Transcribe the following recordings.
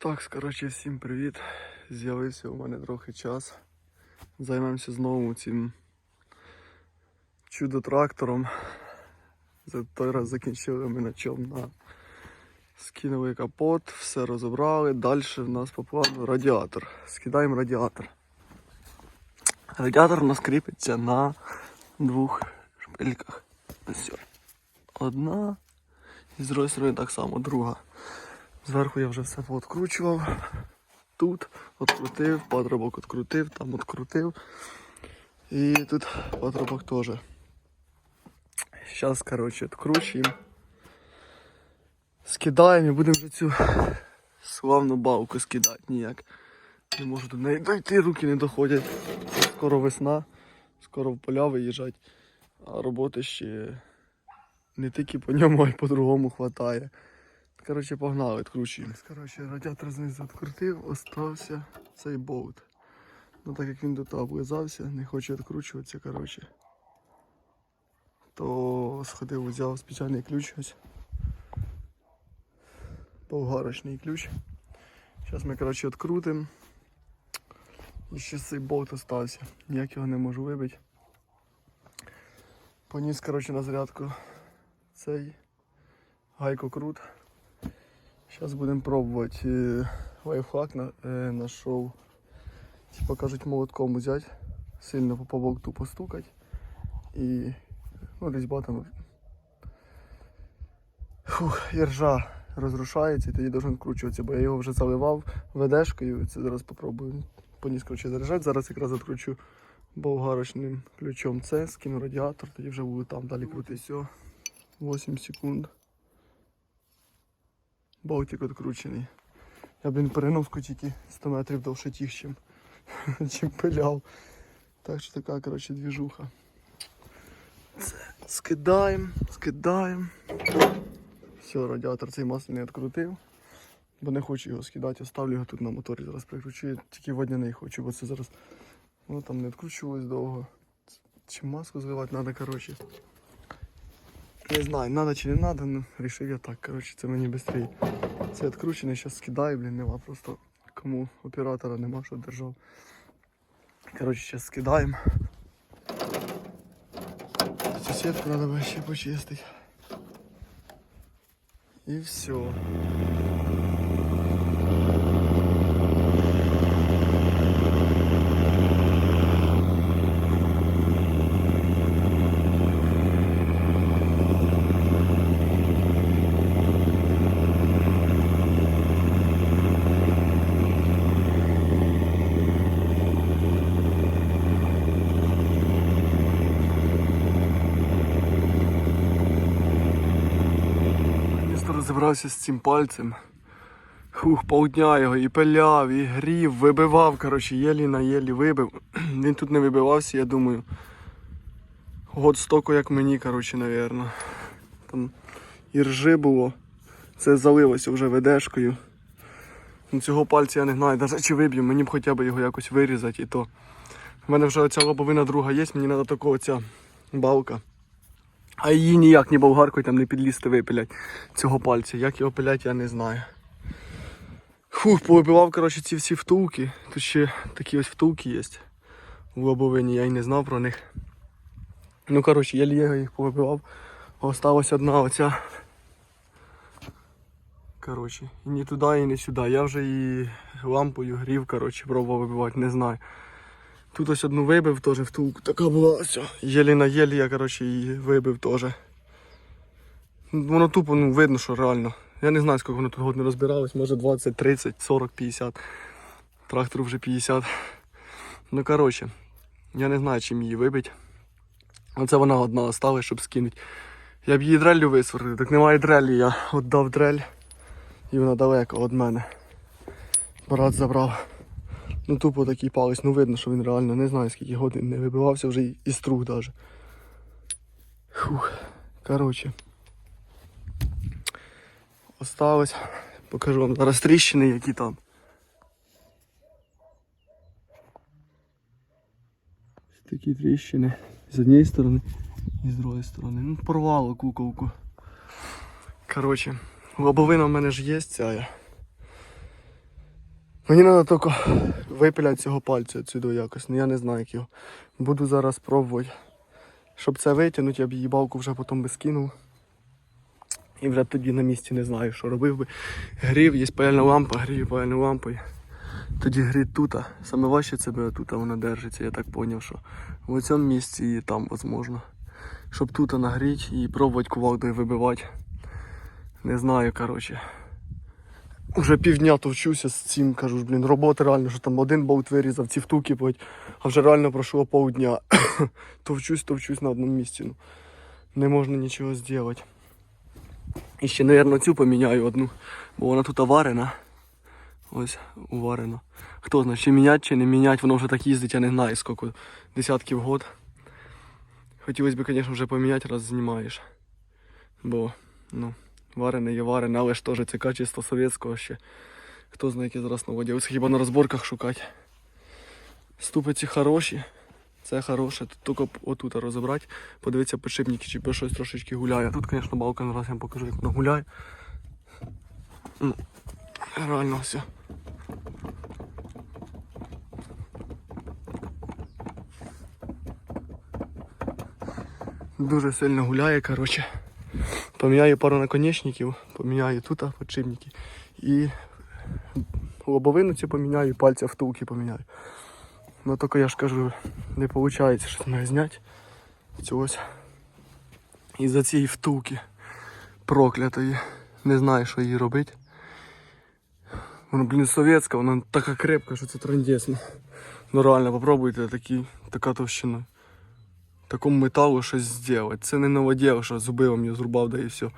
Так, коротше, всім привіт. З'явився у мене трохи час. Займемося знову цим чудо-трактором. За той раз закінчили ми на чому на скинули капот, все розібрали. Далі в нас по радіатор. Скидаємо радіатор. Радіатор у нас кріпиться на двох шпильках. Ось. Одна і з другої так само друга. Зверху я вже все пооткручував. Тут відкрутив, патрубок відкрутив, там відкрутив. І тут патрубок теж. Зараз, коротше, відкручуємо. Скидаємо і будемо вже цю славну балку скидати ніяк. Не можу до неї дойти, руки не доходять. Скоро весна, скоро в поля виїжджать, а роботи ще не тільки по ньому, а й по-другому хватає. Коротше, погнали, відкручуємо. Коротше, радіатор знизу відкрутив, остався цей болт. Ну так як він до того облизався, не хоче відкручуватися, коротше. То сходив, взяв спеціальний ключ ось. Болгарочний ключ. Зараз ми, коротше, відкрутимо. І ще цей болт остався. Ніяк його не можу вибити. Поніс, коротше, на зарядку цей гайкокрут. Зараз будемо пробувати Е, лайфхак на, знайшов. Типа кажуть молотком взяти, сильно по- по болту постукати і ну, різьба там фух, і ржа розрушається і тоді должен вкручуватися, бо я його вже заливав ведешкою. Це зараз попробую поніс коротше заряджати. Зараз якраз відкручу болгарочним ключом це, скину радіатор, тоді вже буду там далі крутити. 8 секунд. Болтик відкручений. Я, блін, переновку тільки 100 метрів довше тіг, чим, чим пиляв. Так що така, коротше, двіжуха. Це скидаємо, скидаємо. Все, радіатор цей масло не відкрутив. Бо не хочу його скидати, оставлю його тут на моторі. Зараз прикручу. Я тільки водяний хочу, бо це зараз воно там не відкручувалось довго. Чи маску зливати треба, коротше. Не знаю, надо чи не надо, ну рішив я так, коротше, це мені швидше. Це відкручений, зараз скидаю, блін, нема просто кому оператора нема, що держав. Коротше, зараз скидаємо. Цю сітку треба ще почистити. І все. Розібрався з цим пальцем. Хух, полдня його і пиляв, і грів, вибивав, коротше, єлі на єлі вибив. Він тут не вибивався, я думаю. Год стоку, як мені, коротше, навірно. Там і ржи було. Це залилося вже ведешкою. Ну, Цього пальця я не знаю, навіть чи виб'ю, мені б хоча б його якось вирізати і то. У мене вже оця лобовина друга є, мені треба такого ця балка. А її ніяк ні болгаркою там не підлізти випилять цього пальця. Як його пилять, я не знаю. Фух, повибивав, коротше, ці всі втулки. Тут ще такі ось втулки є у лобовині, я й не знав про них. Ну, коротше, я лієго їх повибивав. Осталась одна оця. Коротше, і ні туди, і не сюди. Я вже її лампою грів, коротше, пробував вибивати, не знаю. Тут ось одну вибив теж втулку. Така була ось. Єлі на єлі я коротше, її вибив теж. Воно тупо ну, видно, що реально. Я не знаю, скільки воно тут год не розбиралось, може 20, 30, 40, 50. Трактору вже 50. Ну коротше, я не знаю, чим її вибить. Оце вона одна осталась, щоб скинути. Я б її дреллю висверлив, так немає дрелі, я віддав дрель. І вона далеко від мене. Брат забрав. Ну тупо такий палець, ну видно, що він реально не знаю скільки годин не вибивався вже і, і струг даже. Фух. Коротше. Осталось. Покажу вам зараз тріщини, які там. Такі тріщини. З однієї сторони і з другої сторони. Ну, порвало куколку. Коротше, лобовина в мене ж є ця. Мені треба тільки випиляти цього пальця відсюди якось. Ну я не знаю як його. Буду зараз пробувати. Щоб це витягнути, я б її балку вже потім би скинув. І вже тоді на місці не знаю, що робив би. Грів, є паяльна лампа, грію паяльною лампою. Тоді гріть тут. Саме важче це би тут вона держиться, я так зрозумів, що в цьому місці і там можливо. Щоб тут нагріти і пробувати кувалдою вибивати. Не знаю, коротше. Уже півдня товчуся з цим, кажу, блін, роботи реально, що там один болт вирізав, ці втуки поть, а вже реально пройшло півдня. товчусь, товчусь на одному місці. Ну. Не можна нічого зробити. І ще, мабуть, цю поміняю одну, бо вона тут аварена. Ось уварено. Хто знає, чи міняти, чи не міняти, воно вже так їздить, я не знаю скільки десятків год. Хотілося б, звісно, вже поміняти, раз знімаєш. Бо, ну, варене є варене, але ж теж це качество совєтського ще. Хто знає, яке зараз на. Ось хіба на розборках шукати. Ступиці хороші. Це хороше. Тут тільки отут розібрати, подивитися підшипники, чи щось трошечки гуляє. Тут, звісно, балка зараз я вам покажу, як вона гуляє. Ну, реально все. Дуже сильно гуляє, коротше. Поміняю пару наконечників, поміняю тут подшипники. І лобовину цю поміняю, і пальця втулки поміняю. Ну тільки я ж кажу, не виходить щось мене зняти. Цю ось. Із-за цієї втулки проклятої. Не знаю, що їй робити. Вона, блін, совєтська, вона така крепка, що це трендесно. Ну реально, попробуйте такі, така товщина. Такому металу щось зробити. Це не новоділ, що зуби вам її зрубав, да і все.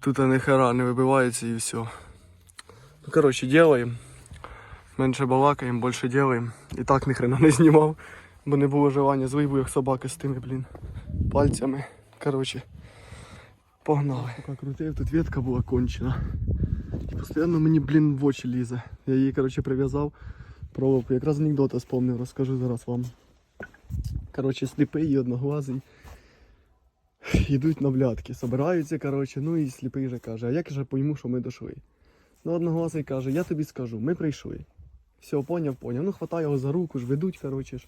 Тут не хера не вибивається і все. Ну, коротше, делаємо. Менше балакаємо, більше делаємо. І так ніхрена не знімав, бо не було желання. Злий як собака з тими, блін, пальцями. Коротше, погнали. Поки крутив, тут ветка була кончена. І постійно мені, блін, в очі лізе. Я її, коротше, прив'язав проволоку. Якраз анекдота спомнив, розкажу зараз вам. Коротше, сліпий і одноглазий. Йдуть на блядки, собираються, коротше, ну і сліпий же каже, а як же пойму, що ми дійшли? Ну, одноглазий каже, я тобі скажу, ми прийшли. Все, поняв, поняв. Ну, хватає його за руку ж, ведуть, коротше ж.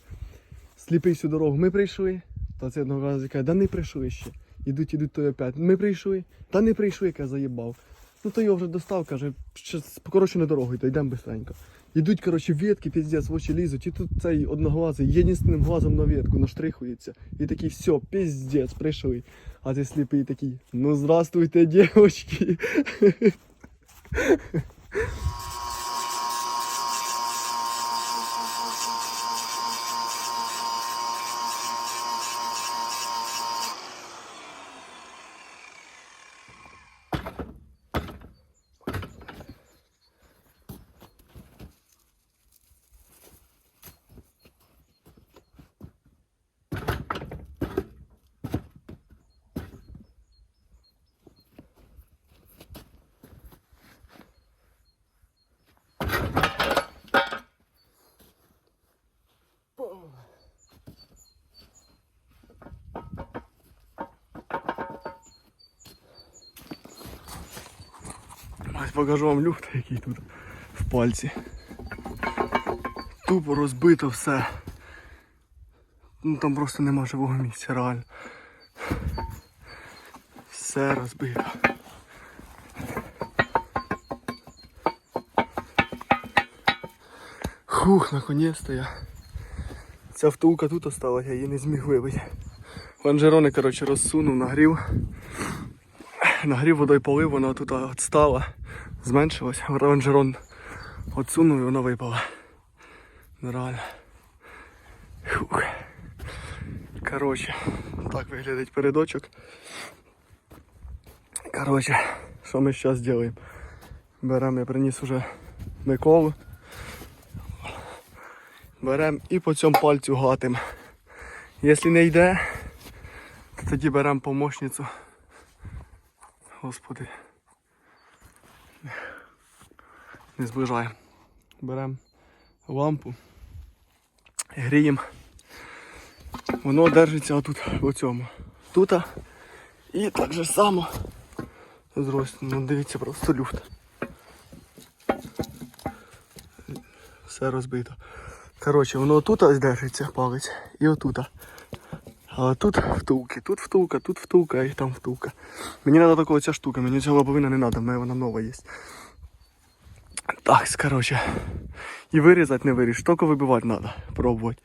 Сліпий всю дорогу, ми прийшли. Та цей одноглазий каже, да не прийшли ще. Ідуть, ідуть, то й опять. Ми прийшли. Та не прийшли, каже, заїбав. Ну то його вже достав, каже, ще покорочену дорогою, то йдемо быстренько. Ідуть, коротше, ветки, піздець, в очі лізуть, і тут цей одноглазий єдиним глазом на ветку наштрихується. І такий, все, піздець, прийшли. А цей сліпий такий, ну здравствуйте, дівчатки. Ось покажу вам люфт, який тут в пальці. Тупо розбито все. Ну там просто нема живого місця, реально. Все розбито. Хух, наконец-то я. Ця втулка тут осталась, я її не зміг вибити. Лонжерони, коротше, розсунув, нагрів. Нагрів водою полив, вона тут відстала, зменшилась. Лонжерон відсунув і вона випала. Ну. Фух. Коротше, так виглядить передочок. Коротше, що ми зараз робимо? Беремо, я приніс уже Миколу. Беремо і по цьому пальцю гатим. Якщо не йде, то тоді беремо помощницю. Господи. Не зближаємо. Беремо лампу, гріємо. Воно держиться отут, в цьому. Тут. І так же само. Зрось, ну дивіться просто люфт. все розбито. Коротше, воно отут держиться палець і отут. А тут втулки, тут втулка, тут втулка і там втулка. Мені треба такого ця штука, мені ця лобовина не треба, мене вона нова є. Так, коротше. І вирізати не виріж, тільки вибивати треба, пробувати.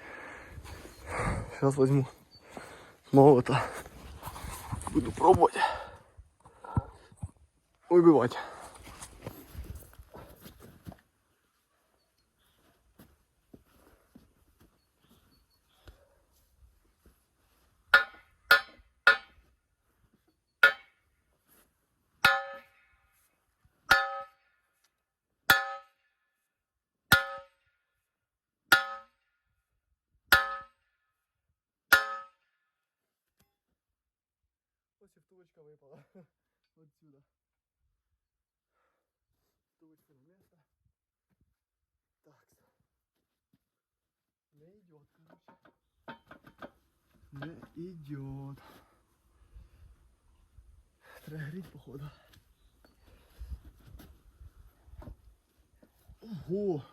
Зараз візьму молота. Буду пробувати. Вибивати. І втулочка випала. Отсюда. Втулочка на место. Так. Не идет, короче. Не идет. Треба походу. Ого!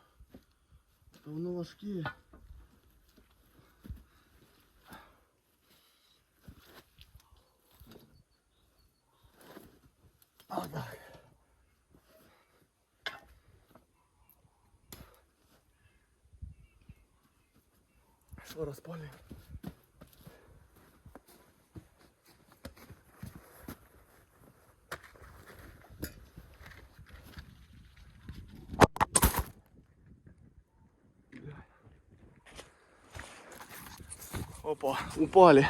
Та воно важке. А, так. Що розпалюємо? Опа, упали.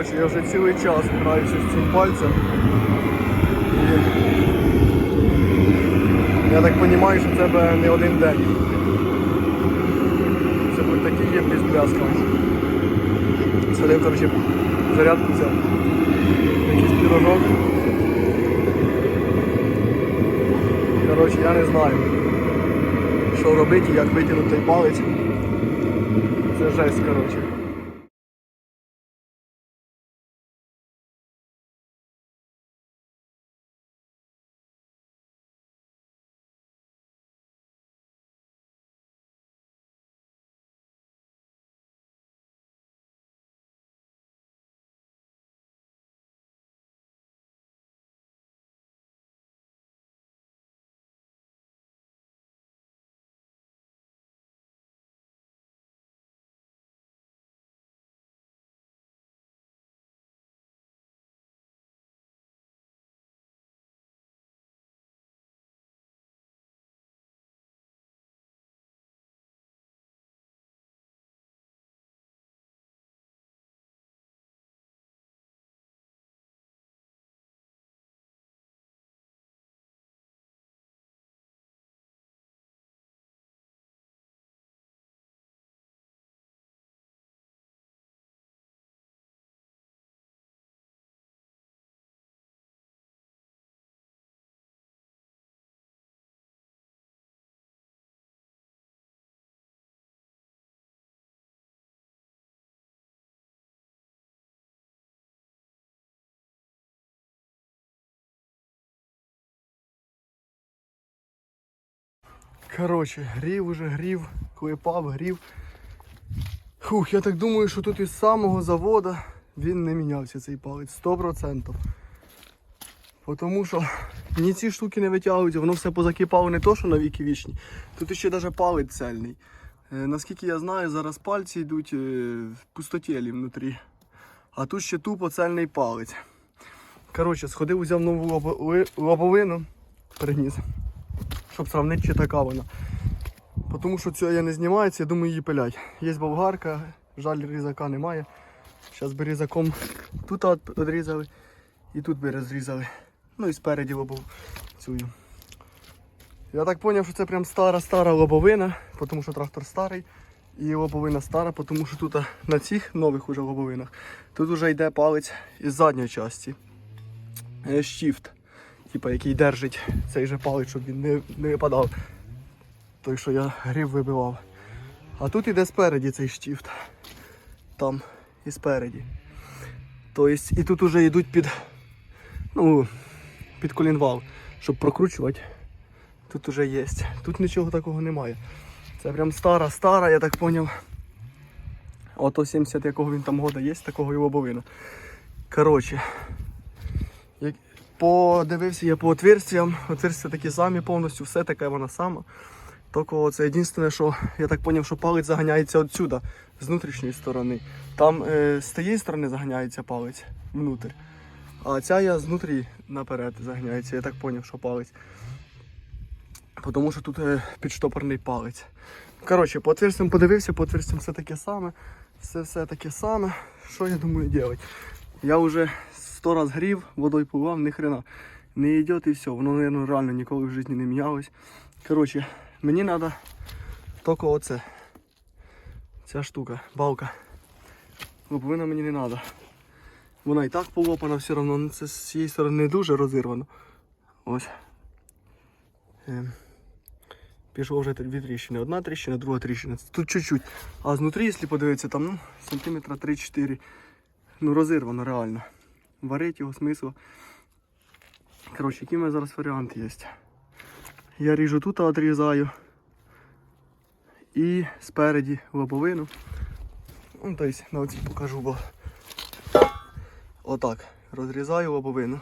Коротше, я вже цілий час граюся з цим пальцем. І я так розумію, що це буде не один день. Це буде такий є без бляскавець. Сходив, коротше, зарядку взяв. Якийсь пірожок. Коротше, я не знаю, що робити як витягнути палець. Це жесть, коротше. Коротше, грів уже, грів, клепав, грів. Фух, я так думаю, що тут із самого заводу він не мінявся цей палець 100%. Тому що ні ці штуки не витягуються, воно все позакипало не то, що на віки вічні. Тут ще навіть палець цельний. Е, наскільки я знаю, зараз пальці йдуть е, пустотілі внутрі. А тут ще тупо цельний палець. Коротше, сходив, взяв нову лобови- лобовину, приніс щоб сравнити, чи така вона. Тому що цього я не знімається, я думаю її пилять. Є болгарка, жаль, різака немає. Зараз би різаком тут відрізали і тут би розрізали. Ну і спереді лобову цю. Я так зрозумів, що це прям стара-стара лобовина, тому що трактор старий. І лобовина стара, тому що тут на цих нових уже лобовинах тут вже йде палець із задньої частини. Е, Щіфт типа, який держить цей же палець, щоб він не, не випадав. Той, що я грів вибивав. А тут іде спереді цей штіфт. Там і спереді. Тобто, і тут вже йдуть під, ну, під колінвал, щоб прокручувати. Тут уже є. Тут нічого такого немає. Це прям стара, стара, я так зрозумів. Ото 70 якого він там года є, такого і лобовина. Коротше. Подивився я по отверстям. Отверстя такі самі повністю, все таке вона сама. Тільки це єдине, що я так зрозумів, що палець заганяється отсюда, з внутрішньої сторони. Там е, з тієї сторони заганяється палець внутрь. А ця я знутрі наперед заганяється. Я так зрозумів, що палець. Тому що тут е, підштопорний палець. Коротше, по отверстям подивився, по отверстям все таке саме. Все все таке саме. Що я думаю робити? Я вже сто раз грів, водою пливав, ні хрена. Не йде і все. Воно, мабуть, реально ніколи в житті не мінялось. Коротше, мені треба тільки оце. Ця штука, балка. Лобовина мені не треба. Вона і так полопана все одно, ну це з цієї сторони не дуже розірвано. Ось. Ем. Пішло вже дві тріщини. Одна тріщина, друга тріщина. Тут чуть-чуть. А знутрі, якщо подивитися, там ну, сантиметра 3-4. Ну розірвано реально. Варить його смисл. Коротше, які в мене зараз варіанти є. Я ріжу тут, відрізаю. І спереді лобовину. Ну, тобто на оці покажу, бо отак. Розрізаю лобовину.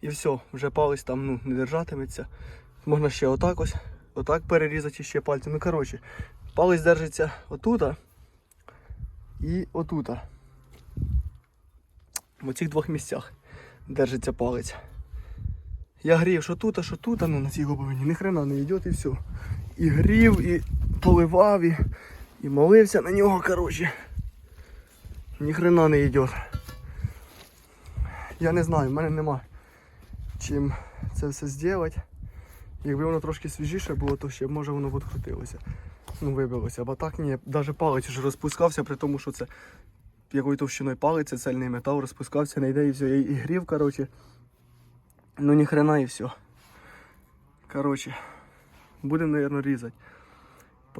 І все, вже палець там ну, не держатиметься. Можна ще отак ось, отак перерізати ще пальцем. Ну коротше, палець держиться отута і отута. В оцих двох місцях держиться палець. Я грів, що тут, а що тут, а ну на цій лобовині, ні хрена не йде і все. І грів, і поливав, і, і молився на нього, коротше. Ні хрена не йде. Я не знаю, в мене нема чим це все зробити. Якби воно трошки свіжіше було, то ще б, може воно відкрутилося. Ну, вибилося. Або так ні, навіть палець вже розпускався, при тому, що це якою товщиною палець, цельний метал розпускався, не йде і все. І, і грів, коротше. Ну ні хрена і все. Коротше, будемо, мабуть, різати.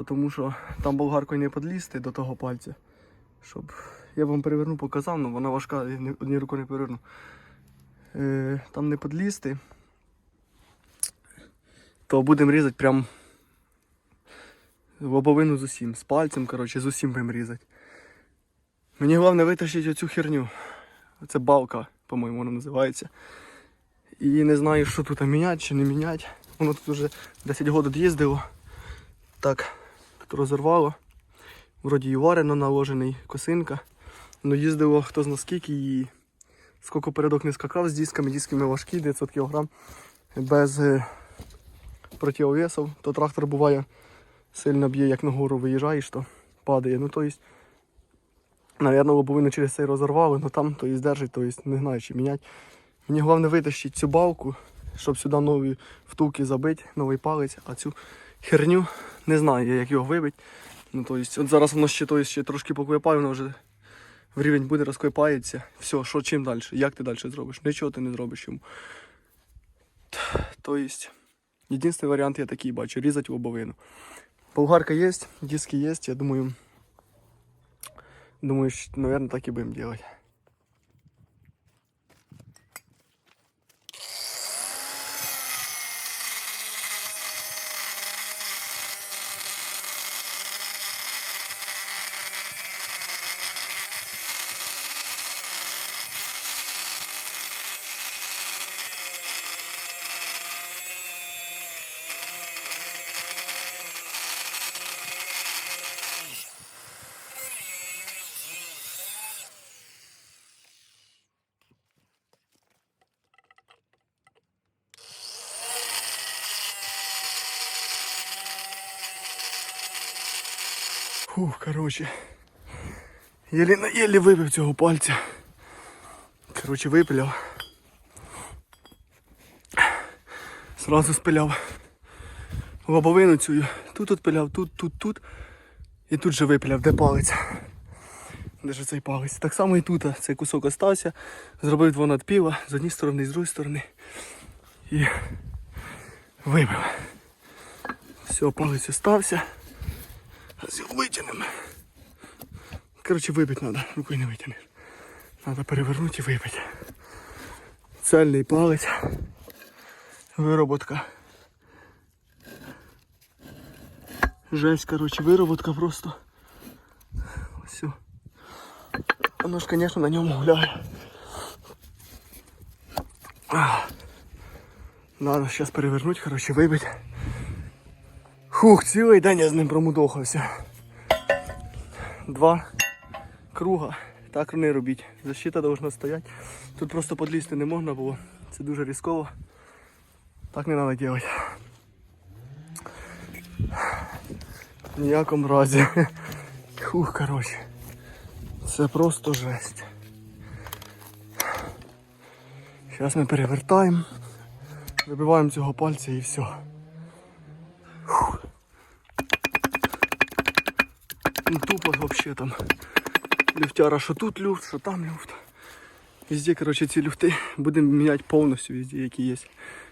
Тому що там болгаркою не підлізти до того пальця. Щоб я вам переверну, показав, але вона важка, я ні- однією рукою не переверну. Е, там не підлізти, то будемо різати прям в обовину з усім. З пальцем, коротше, з усім будемо різати. Мені головне витащити оцю херню. Це балка, по-моєму, вона називається. І не знаю, що тут міняти чи не міняти. Воно тут вже 10 років їздило. Так, тут розірвало. Вроді і варено наложений, косинка. Ну їздило хто зна скільки і скільки передок не скакав з дисками, диски важкі, 900 кг. Без е, противовесів, то трактор буває сильно б'є, як на гору виїжджаєш, то падає. Ну, то Навірно, лобовину через цей розорвали, але там то есть, держить, то есть, не знаю, чи міняти. Мені головне витащити цю балку, щоб сюди нові втулки забити, новий палець, а цю херню не знаю, як його вибити. Ну, то есть, от зараз воно ще, то есть, ще трошки поквипає, воно вже в рівень буде, розквипається. Все, що чим далі? Як ти далі зробиш? Нічого ти не зробиш йому. То есть, єдиний варіант я такий бачу, різати лобовину. Болгарка є, диски є, я думаю, думаю, наверное, так и будем делать. Фух, короче. Єлі на єлі вибив цього пальця. Короче, випиляв. Сразу спиляв лобовину цю. Тут отпиляв, тут, тут, тут. І тут же випиляв, де палець. Де ж цей палець? Так само і тут цей кусок остався. Зробив два надпіва з однієї сторони і з другої сторони. І вибив. Все, палець остався. Зараз його витягнемо. Коротше, вибити треба, рукою не витягнеш. Треба перевернути і вибити. Цельний палець. Вироботка. Жесть, коротше, вироботка просто. Ось. о. Воно ж, звісно, на ньому гуляє. Ах. Надо зараз перевернути, коротше, вибити. Хух, цілий день я з ним промудохався. Два круга. Так не робіть. Защита должна стояти. Тут просто подлізти не можна було. Це дуже ризиково. Так не треба робити. В ніякому разі. Хух, коротше. Це просто жесть. Зараз ми перевертаємо, вибиваємо цього пальця і все. Ну тупо вообще там люфтяра, що тут люфт, що там люфт. Везде, короче, ці люфти будемо міняти повністю везде, які є.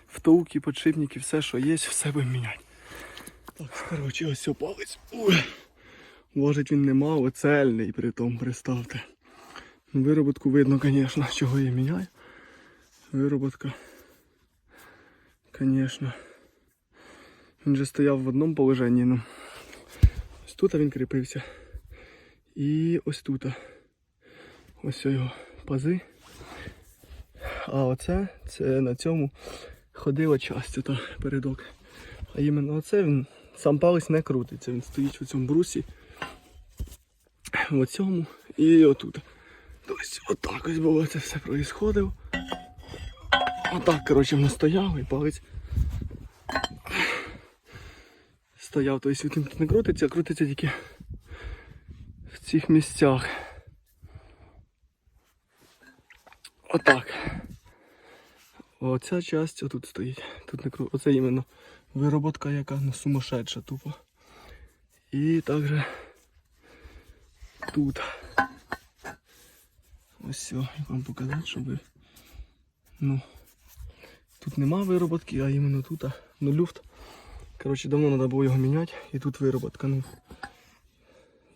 Втулки, подшипники, все, що є, все будемо міняти. Так, короче, ось палець. Ой. Він немало, цельний при тому, представте. Вироботку видно, звісно, чого я міняю. Вироботка. Звісно. Він же стояв в одному положенні. Ну. Тут він кріпився. І ось тут. Ось його пази. А оце це на цьому ходила часть та передок. А іменно оце він сам палець не крутиться. Він стоїть у цьому брусі. В цьому і отут. Тобто отак ось було це все проїсходило. Отак, коротше, воно стояло і палець стояв. Тобто він тут не крутиться, а крутиться тільки в цих місцях. Отак. Оця часть отут стоїть. Тут не кру... Оце іменно вироботка, яка ну, сумасшедша тупо. І також тут. Ось все, як вам показати, щоб. Ну. Тут нема вироботки, а іменно тут, ну люфт. Коротше, давно треба було його міняти. І тут вироботка. Ну,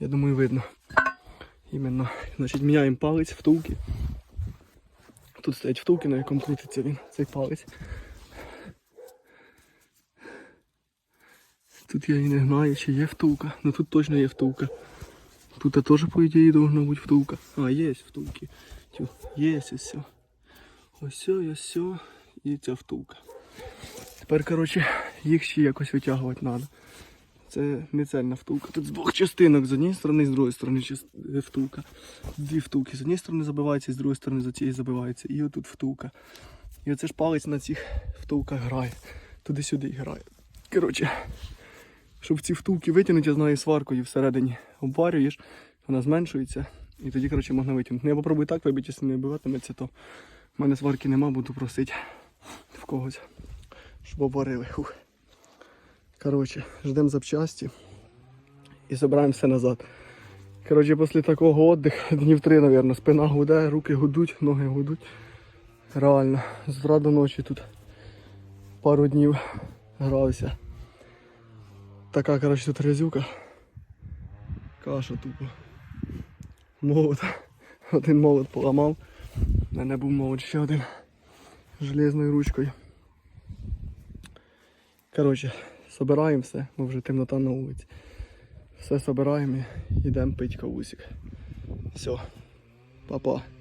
я думаю, видно. Іменно. Значить, міняємо палець втулки. Тут стоять втулки, на якому крутиться він, цей палець. Тут я і не знаю, чи є втулка. Ну тут точно є втулка. Тут теж, по ідеї, должна бути втулка. А, є втулки. Тю, Є ось все. Ось ось все. І ця втулка. Тепер, коротше, їх ще якось витягувати треба. Це не втулка. Тут з двох частинок, з однієї сторони, з другої сторони е, втулка. Дві втулки. З однієї сторони забивається, з другої сторони за цієї забивається. І отут втулка. І оце ж палець на цих втулках грає. Туди-сюди грає. Коротше, щоб ці втулки витягнути, я знаю сваркою всередині обварюєш, вона зменшується. І тоді, коротше, можна витягнути. Ну, я попробую так вибити, якщо не вбиватиметься, то в мене сварки нема, буду просити в когось, щоб обварили. Фух. Коротше, ждемо запчасті і збираємося назад. Коротше, після такого віддиху, днів три, мабуть, спина гуде, руки гудуть, ноги гудуть. Реально, з утра до ночі тут пару днів грався. Така, коротше, тут грязюка. Каша тупо. Молот. Один молот поламав. У мене був молот ще один. Железною ручкою. Коротше, собираємо все, бо вже темнота на вулиці. Все собираємо і йдемо пити кавусик. Все, па-па.